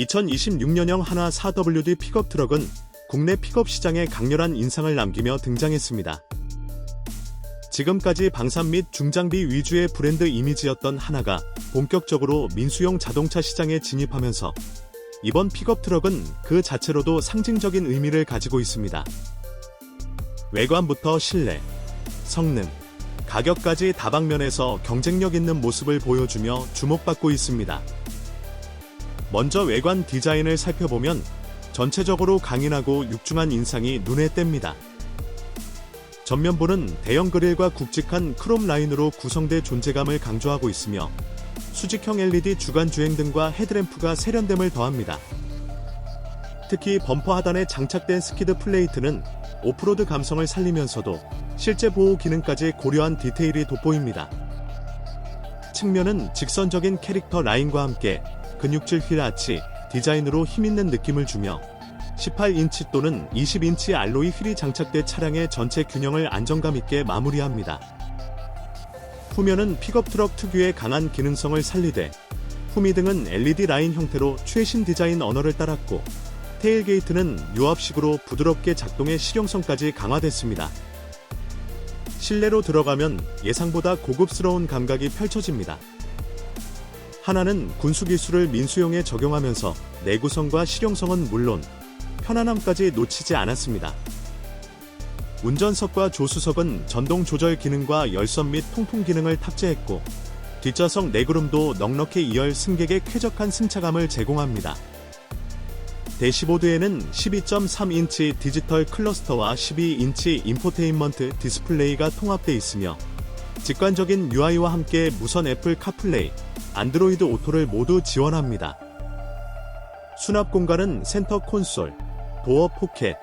2026년형 하나 4WD 픽업 트럭은 국내 픽업 시장에 강렬한 인상을 남기며 등장했습니다. 지금까지 방산 및 중장비 위주의 브랜드 이미지였던 하나가 본격적으로 민수용 자동차 시장에 진입하면서 이번 픽업 트럭은 그 자체로도 상징적인 의미를 가지고 있습니다. 외관부터 실내, 성능, 가격까지 다방면에서 경쟁력 있는 모습을 보여주며 주목받고 있습니다. 먼저 외관 디자인을 살펴보면 전체적으로 강인하고 육중한 인상이 눈에 띕니다. 전면부는 대형 그릴과 굵직한 크롬 라인으로 구성돼 존재감을 강조하고 있으며 수직형 LED 주간 주행 등과 헤드램프가 세련됨을 더합니다. 특히 범퍼 하단에 장착된 스키드 플레이트는 오프로드 감성을 살리면서도 실제 보호 기능까지 고려한 디테일이 돋보입니다. 측면은 직선적인 캐릭터 라인과 함께 근육질 휠 아치 디자인으로 힘있는 느낌을 주며 18인치 또는 20인치 알로이 휠이 장착돼 차량의 전체 균형을 안정감 있게 마무리합니다. 후면은 픽업 트럭 특유의 강한 기능성을 살리되 후미 등은 LED 라인 형태로 최신 디자인 언어를 따랐고 테일게이트는 유압식으로 부드럽게 작동해 실용성까지 강화됐습니다. 실내로 들어가면 예상보다 고급스러운 감각이 펼쳐집니다. 하나는 군수기술을 민수용에 적용하면서 내구성과 실용성은 물론 편안함까지 놓치지 않았습니다. 운전석과 조수석은 전동 조절 기능과 열선 및 통풍 기능을 탑재했고 뒷좌석 내구름도 넉넉히 2열 승객의 쾌적한 승차감을 제공합니다. 대시보드에는 12.3인치 디지털 클러스터와 12인치 인포테인먼트 디스플레이가 통합되어 있으며 직관적인 UI와 함께 무선 애플 카플레이, 안드로이드 오토를 모두 지원합니다. 수납 공간은 센터 콘솔, 도어 포켓,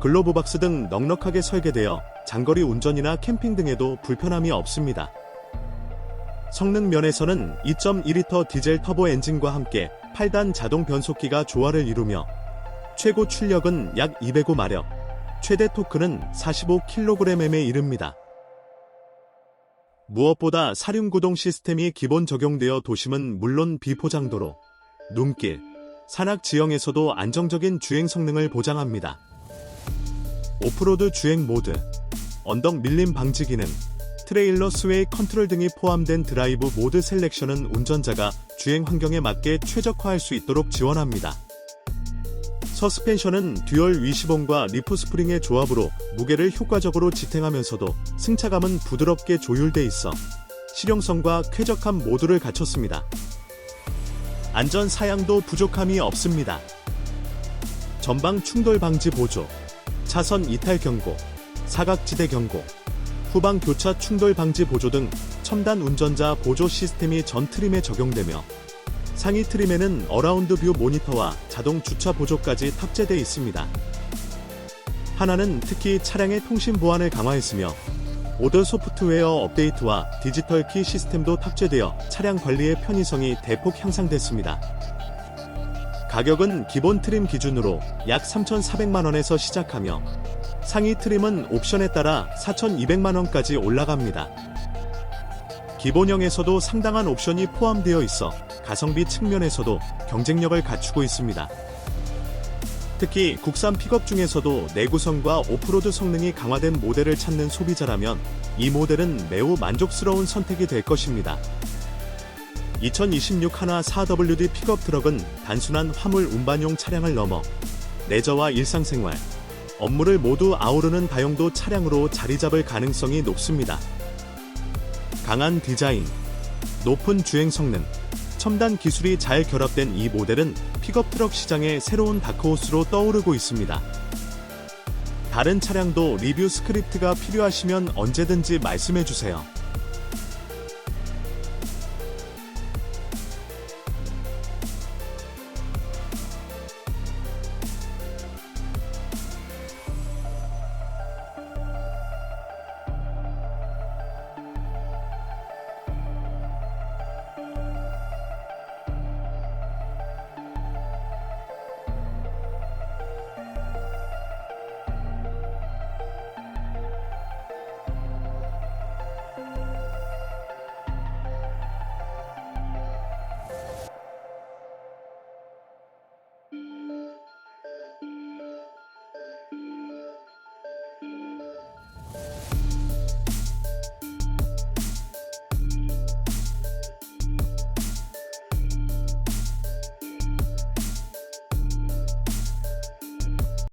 글로브 박스 등 넉넉하게 설계되어 장거리 운전이나 캠핑 등에도 불편함이 없습니다. 성능 면에서는 2.2리터 디젤 터보 엔진과 함께 8단 자동 변속기가 조화를 이루며 최고 출력은 약 205마력, 최대 토크는 45kg에 이릅니다. 무엇보다 사륜구동 시스템이 기본 적용되어 도심은 물론 비포장도로, 눈길, 산악 지형에서도 안정적인 주행 성능을 보장합니다. 오프로드 주행 모드, 언덕 밀림 방지 기능, 트레일러 스웨이 컨트롤 등이 포함된 드라이브 모드 셀렉션은 운전자가 주행 환경에 맞게 최적화할 수 있도록 지원합니다. 서스펜션은 듀얼 위시봉과 리프 스프링의 조합으로 무게를 효과적으로 지탱하면서도 승차감은 부드럽게 조율돼 있어 실용성과 쾌적함 모두를 갖췄습니다. 안전 사양도 부족함이 없습니다. 전방 충돌 방지 보조, 차선 이탈 경고, 사각지대 경고, 후방 교차 충돌 방지 보조 등 첨단 운전자 보조 시스템이 전 트림에 적용되며 상위 트림에는 어라운드 뷰 모니터와 자동 주차 보조까지 탑재되어 있습니다. 하나는 특히 차량의 통신 보안을 강화했으며 오더 소프트웨어 업데이트와 디지털 키 시스템도 탑재되어 차량 관리의 편의성이 대폭 향상됐습니다. 가격은 기본 트림 기준으로 약 3,400만원에서 시작하며 상위 트림은 옵션에 따라 4,200만원까지 올라갑니다. 기본형에서도 상당한 옵션이 포함되어 있어 가성비 측면에서도 경쟁력을 갖추고 있습니다. 특히 국산 픽업 중에서도 내구성과 오프로드 성능이 강화된 모델을 찾는 소비자라면 이 모델은 매우 만족스러운 선택이 될 것입니다. 2026 하나 4WD 픽업 트럭은 단순한 화물 운반용 차량을 넘어 레저와 일상생활, 업무를 모두 아우르는 다용도 차량으로 자리 잡을 가능성이 높습니다. 강한 디자인, 높은 주행 성능, 첨단 기술이 잘 결합된 이 모델은 픽업 트럭 시장의 새로운 다크호스로 떠오르고 있습니다. 다른 차량도 리뷰 스크립트가 필요하시면 언제든지 말씀해 주세요.